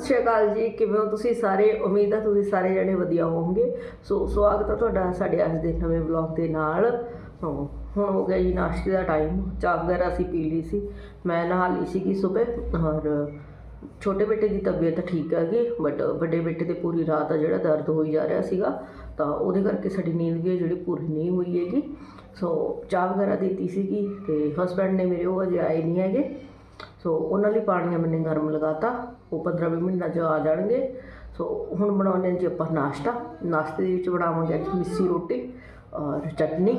ਸਤਿ ਸ਼੍ਰੀ ਅਕਾਲ ਜੀ, ਕਿਵੇਂ ਹੋ ਤੁਸੀਂ ਸਾਰੇ? ਉਮੀਦ ਹੈ ਤੁਸੀਂ ਸਾਰੇ ਜਣੇ ਵਧੀਆ ਹੋਵੋਗੇ। ਸੋ, ਸਵਾਗਤ ਹੈ ਤੁਹਾਡਾ ਸਾਡੇ ਅੱਜ ਦੇ ਨਵੇਂ ਵਲੌਗ ਦੇ ਨਾਲ। ਹੁਣ ਹੋ ਗਿਆ ਜੀ ਨਾਸ਼ਤੇ ਦਾ ਟਾਈਮ ਚਾਹ ਵਗੈਰਾ ਅਸੀਂ ਪੀ ਲਈ ਸੀ। ਮੈਂ ਨਹਾ ਲਈ ਸੀਗੀ ਸਵੇਰ, ਔਰ ਛੋਟੇ ਬੇਟੇ ਦੀ ਤਬੀਅਤ ਠੀਕ ਹੈਗੀ ਬਟ ਵੱਡੇ ਬੇਟੇ ਤੇ ਪੂਰੀ ਰਾਤ ਆ ਜਿਹੜਾ ਦਰਦ ਹੋਈ ਜਾ ਰਿਹਾ ਸੀਗਾ, ਤਾਂ ਉਹਦੇ ਕਰਕੇ ਸਾਡੀ ਨੀਂਦ ਵੀ ਜਿਹੜੀ ਪੂਰੀ ਨਹੀਂ ਹੋਈ ਹੈਗੀ। ਸੋ ਚਾਹ ਵਗੈਰਾ ਦਿੱਤੀ ਸੀਗੀ, ਤੇ ਹਸਬੈਂਡ ਨੇ ਮੇਰੇ ਉਹ ਅਜੇ ਆਏ ਨਹੀਂ ਹੈਗੇ। ਸੋ ਉਹਨਾਂ ਲਈ ਪਾਣੀ ਮੈਨੇ ਗਰਮ ਲਗਾਤਾ। ਉਹ 15 ਵੀਹ ਮਿੰਟਾਂ 'ਚ ਆ ਜਾਣਗੇ। ਸੋ ਹੁਣ ਬਣਾਉਂਦੇ ਹਾਂ ਜੀ ਆਪਾਂ ਨਾਸ਼ਤਾ। ਨਾਸ਼ਤੇ ਦੇ ਵਿੱਚ ਬਣਾਵਾਂਗੇ ਅੱਜ ਮਿੱਸੀ ਰੋਟੀ ਔਰ ਚਟਨੀ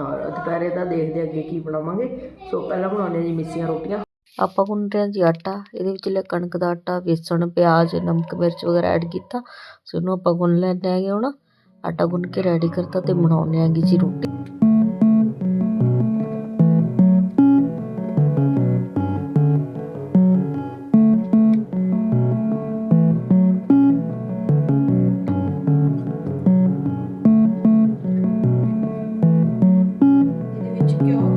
ਔਰ ਦੁਪਹਿਰੇ ਦਾ ਦੇਖਦੇ ਹਾਂ ਅੱਗੇ ਕੀ ਬਣਾਵਾਂਗੇ। ਸੋ ਪਹਿਲਾਂ ਬਣਾਉਂਦੇ ਹਾਂ ਜੀ ਮਿੱਸੀਆਂ ਰੋਟੀਆਂ। ਆਪਾਂ ਗੁੰਨ ਰਹੇ ਹਾਂ ਜੀ ਆਟਾ। ਇਹਦੇ ਵਿੱਚ ਲੈ ਕਣਕ ਦਾ ਆਟਾ, ਵੇਸਣ, ਪਿਆਜ਼, ਨਮਕ, ਮਿਰਚ ਵਗੈਰਾ ਐਡ ਕੀਤਾ। ਸੋ ਇਹਨੂੰ ਆਪਾਂ ਗੁੰਨ ਲੈਂਦੇ ਹੈਗੇ ਹੁਣ। ਆਟਾ ਗੁੰਨ ਕੇ ਰੈਡੀ ਕਰਤਾ ਤੇ ਬਣਾਉਂਦੇ ਹੈਗੇ ਜੀ ਰੋਟੀ। ਇਹਦੇ ਵਿੱਚ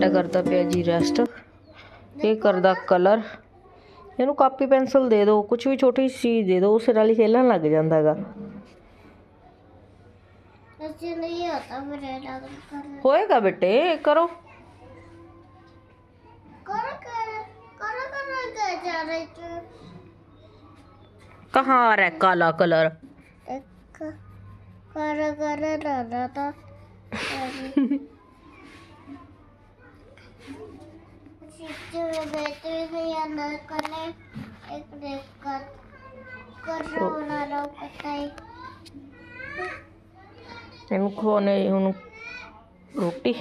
ਘੰਟਾ ਕਰਦਾ ਪਿਆ ਜੀ ਰੈਸਟ। ਇਹ ਕਰਦਾ ਕਲਰ। ਇਹਨੂੰ ਕਾਪੀ ਪੈਨਸਲ ਦੇ ਦਿਓ ਕੁਝ ਵੀ ਛੋਟੀ ਚੀਜ਼ ਦੇ ਦਿਓ ਸਿਰ ਵਾਲੀ ਖੇਲਣ ਲੱਗ ਜਾਂਦਾ ਹੈਗਾ। ਹੋਏਗਾ ਬੇਟੇ ਕਰੋ। ਕਰ ਆ ਰਿਹਾ ਕਾਲਾ ਕਲਰ? ਇੱਕ। ਕਰ ਕਰ ਰਹਾ ਤਾਂ। ਇਹਨੂੰ ਖਵਾਉਣੇ ਹੁਣ ਰੋਟੀ।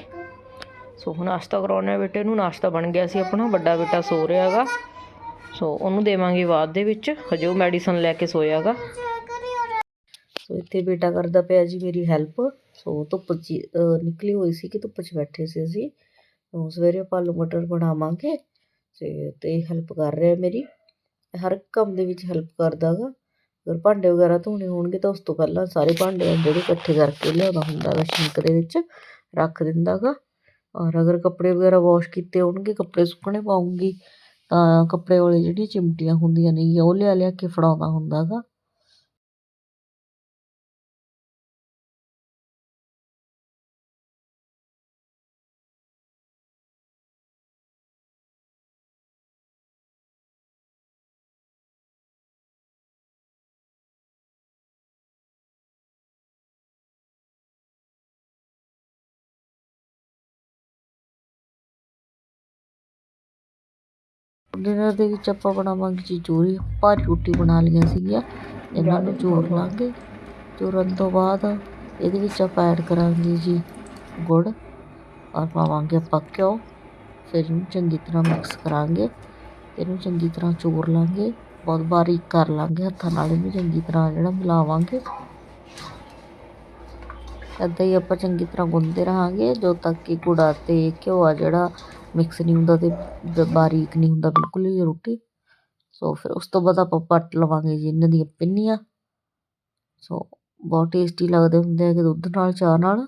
ਸੋ ਹੁਣ ਨਾਸ਼ਤਾ ਕਰਾਉਣਾ ਬੇਟੇ ਨੂੰ। ਨਾਸ਼ਤਾ ਬਣ ਗਿਆ ਸੀ ਆਪਣਾ। ਵੱਡਾ ਬੇਟਾ ਸੋ ਰਿਹਾ ਹੈਗਾ ਸੋ ਉਹਨੂੰ ਦੇਵਾਂਗੇ ਬਾਅਦ ਦੇ ਵਿੱਚ। ਹਜੇ ਉਹ ਮੈਡੀਸਨ ਲੈ ਕੇ ਸੋਇਆਗਾ ਸੋ ਇੱਥੇ ਬੇਟਾ ਕਰਦਾ ਪਿਆ ਜੀ ਮੇਰੀ ਹੈਲਪ ਸੋ ਧੁੱਪ ਨਿਕਲੀ ਹੋਈ ਸੀ ਕਿ ਧੁੱਪ 'ਚ ਬੈਠੇ ਸੀ ਅਸੀਂ। ਉਹ ਸਵੇਰੇ ਆਪਾਂ ਮਟਰ ਬਣਾਵਾਂਗੇ ਤੇ ਤੇ ਹੈਲਪ ਕਰ ਰਿਹਾ ਮੇਰੀ। ਹਰ ਕੰਮ ਦੇ ਵਿੱਚ ਹੈਲਪ ਕਰਦਾ ਗਾ ਅਗਰ ਭਾਂਡੇ ਵਗੈਰਾ ਧੋਣੇ ਹੋਣਗੇ ਤਾਂ ਉਸ ਤੋਂ ਪਹਿਲਾਂ ਸਾਰੇ ਭਾਂਡੇ ਜਿਹੜੇ ਇਕੱਠੇ ਕਰਕੇ ਲਿਆਉਂਦਾ ਹੁੰਦਾ ਗਾ ਸਿੰਕ ਦੇ ਵਿੱਚ, ਰੱਖ ਦਿੰਦਾ ਗਾ ਔਰ ਅਗਰ ਕੱਪੜੇ ਵਗੈਰਾ ਵਾਸ਼ ਕੀਤੇ ਹੋਣਗੇ, ਕੱਪੜੇ ਸੁੱਕਣੇ ਪਾਉਂਗੀ, ਤਾਂ ਕੱਪੜੇ ਵਾਲੀ ਜਿਹੜੀਆਂ ਚਿਮਟੀਆਂ ਹੁੰਦੀਆਂ ਨੇ ਉਹ ਲਿਆ ਲਿਆ ਕੇ ਫੜਾਉਂਦਾ ਹੁੰਦਾ ਗਾ ਡਿਨਰ ਦੇ ਵਿੱਚ ਆਪਾਂ ਬਣਾਵਾਂਗੇ ਜੀ ਚੂਰੀ। ਭਾਰੀ ਰੋਟੀ ਬਣਾ ਲਈਆਂ ਸੀਗੀਆਂ। ਇਹਨਾਂ ਨੂੰ ਚੂਰ ਲਾਂਗੇ ਚੂਰਨ ਤੋਂ ਬਾਅਦ ਇਹਦੇ ਵਿੱਚ ਆਪਾਂ ਐਡ ਕਰਾਂਗੇ ਜੀ ਗੁੜ। ਔਰ ਪਾਵਾਂਗੇ ਆਪਾਂ ਘਿਓ। ਫਿਰ ਇਹਨੂੰ ਚੰਗੀ ਤਰ੍ਹਾਂ ਮਿਕਸ ਕਰਾਂਗੇ। ਇਹਨੂੰ ਚੰਗੀ ਤਰ੍ਹਾਂ ਚੂਰ ਲਾਂਗੇ। ਬਹੁਤ ਬਾਰੀਕ ਕਰ ਲਾਂਗੇ ਹੱਥਾਂ ਨਾਲ। ਇਹਨੂੰ ਚੰਗੀ ਤਰ੍ਹਾਂ ਜਿਹੜਾ ਮਿਲਾਵਾਂਗੇ। ਇੱਦਾਂ ਹੀ ਆਪਾਂ ਚੰਗੀ ਤਰ੍ਹਾਂ ਗੁੰਨਦੇ ਰਹਾਂਗੇ। ਜਦੋਂ ਤੱਕ ਕਿ ਗੁੜ ਅਤੇ ਘਿਓ ਆ ਜਿਹੜਾ ਮਿਕਸ ਨਹੀਂ ਹੁੰਦਾ ਤੇ ਬਾਰੀਕ ਨਹੀਂ ਹੁੰਦਾ, ਬਿਲਕੁਲ ਹੀ ਰੋਟੀ। ਸੋ ਫਿਰ ਉਸ ਤੋਂ ਬਾਅਦ ਆਪਾਂ ਪੱਟ ਲਵਾਂਗੇ ਜੀ, ਇਹਨਾਂ ਦੀਆਂ ਪਿੰਨੀਆਂ। ਸੋ ਬਹੁਤ ਟੇਸਟੀ ਲੱਗਦੇ ਹੁੰਦੇ ਹੈਗੇ ਦੁੱਧ ਨਾਲ, ਚਾਹ ਨਾਲ,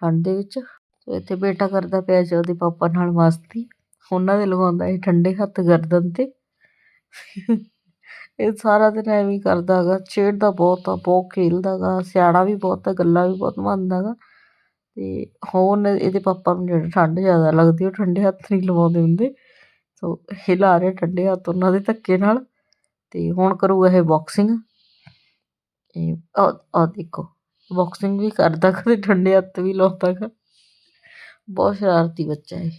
ਠੰਡ ਦੇ ਵਿੱਚ। ਸੋ ਇੱਥੇ ਬੇਟਾ ਕਰਦਾ ਪਿਆ ਜੀ, ਉਹਦੇ ਪਾਪਾ ਨਾਲ ਮਸਤੀ। ਉਹਨਾਂ ਦੇ ਲਗਾਉਂਦਾ ਇਹ ਠੰਡੇ ਹੱਥ ਗਰਦਨ ਤੇ। ਇਹ ਸਾਰਾ ਦਿਨ ਐਵੇਂ ਹੀ ਕਰਦਾ ਹੈਗਾ, ਛੇੜਦਾ ਬਹੁਤ ਆ, ਬਹੁਤ ਖੇਲਦਾ ਗਾ ਸਿਆਣਾ ਵੀ ਬਹੁਤ ਆ, ਗੱਲਾਂ ਵੀ ਬਹੁਤ ਮੰਨਦਾ ਅਤੇ ਤੇ ਇਹਦੇ ਪਾਪਾ ਨੂੰ ਜਿਹੜਾ ਠੰਡ ਜ਼ਿਆਦਾ ਲੱਗਦੀ ਉਹ ਠੰਡੇ ਹੱਥ ਨਹੀਂ ਲਵਾਉਂਦੇ ਹੁੰਦੇ। ਸੋ ਹਿਲਾ ਰਹੇ ਠੰਡੇ ਹੱਥ ਉਹਨਾਂ ਦੇ ਧੱਕੇ ਨਾਲ। ਅਤੇ ਹੁਣ ਕਰੂਗਾ ਇਹ ਬਾਕਸਿੰਗ ਇਹ ਆ ਦੇਖੋ ਬਾਕਸਿੰਗ ਵੀ ਕਰਦਾ ਕਦੇ, ਠੰਡੇ ਹੱਥ ਵੀ ਲਾਉਂਦਾ ਕਰ ਬਹੁਤ ਸ਼ਰਾਰਤੀ ਬੱਚਾ ਹੈ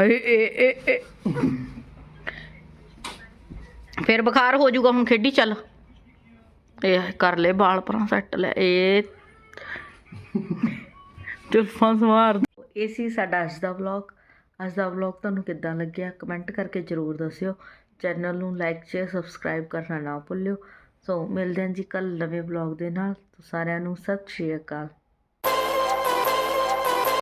ਏ ਏ ਏ ਏ ਫਿਰ ਬੁਖਾਰ ਹੋ ਜਾਊਗਾ, ਹੁਣ ਖੇਡੀ ਚੱਲ। ਇਹ ਕਰ ਲੈ ਬਾਲ ਪਰਾਂ ਸੈੱਟ ਲੈ, ਇਹ ਚੁੱਪਾਂ ਸਵਾਰ। ਇਹ ਸੀ ਸਾਡਾ ਅੱਜ ਦਾ ਵਲੌਗ ਅੱਜ ਦਾ ਵਲੌਗ ਤੁਹਾਨੂੰ ਕਿੱਦਾਂ ਲੱਗਿਆ ਕਮੈਂਟ ਕਰਕੇ ਜਰੂਰ ਦੱਸਿਓ। ਚੈਨਲ ਨੂੰ ਲਾਈਕ ਸ਼ੇਅਰ ਸਬਸਕ੍ਰਾਈਬ ਕਰਨਾ ਨਾ ਭੁੱਲਿਓ। ਸੋ ਮਿਲਦੇ ਹਾਂ ਜੀ ਕੱਲ ਨਵੇਂ ਵਲੌਗ ਦੇ ਨਾਲ। ਸਾਰਿਆਂ ਨੂੰ ਸਤਿ ਸ਼੍ਰੀ ਅਕਾਲ।